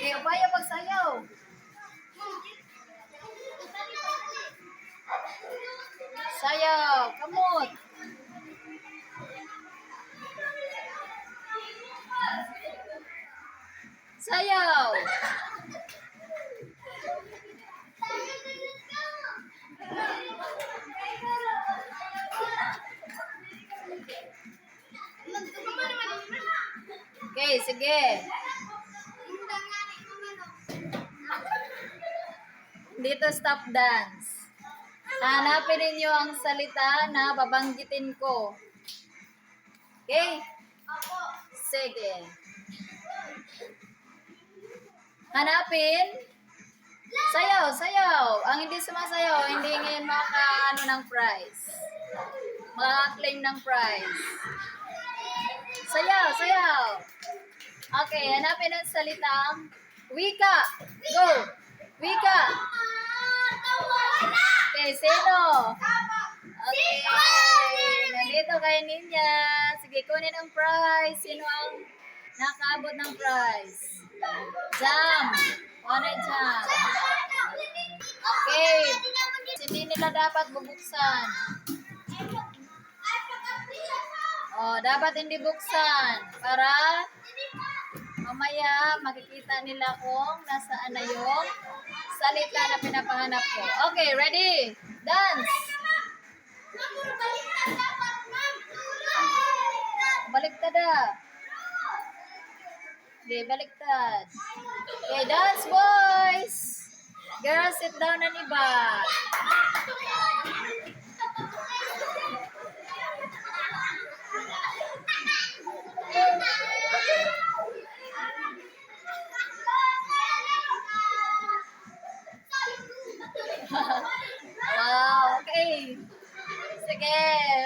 Okay, upaya pagsayaw. Sayaw, kamot. Sayaw. Okay, sige. Dito stop dance. Hanapin ninyo ang salita na babanggitin ko. Okay? Sige. Hanapin. Sayaw, sayaw. Ang hindi sumasayaw, hindi ngayon makaano ng prize. Makaka-claim ng prize. Sayaw, sayaw. Okay, hanapin ang salitang wika. Go. Wika. Okay, sino? Okay. Nandito kay Ninya. Sige, kunin ang prize. Sino ang nakaabot ng prize? Jam. Wanna jam. Okay. Hindi nila dapat bubuksan. Oh, dapat hindi buksan. Para mamaya makikita nila kung nasaan na yung salita na pinapahanap ko. Okay, ready? Dance! Baliktad ah. Okay, baliktad. Okay, dance boys! Girls, sit down ang iba. Wow, Sige.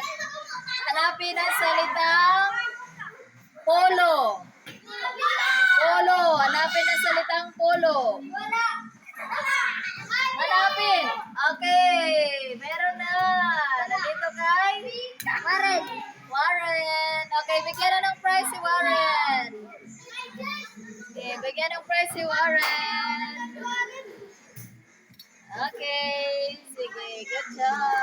Hanapin ang salitang polo. Polo. Hanapin ang salitang polo. Hanapin. Okay. Meron na. Nandito kay Warren. Warren. Okay, bigyan na ng prize si Warren. Okay, bigyan ng prize si Warren. Okay. Sige, good job.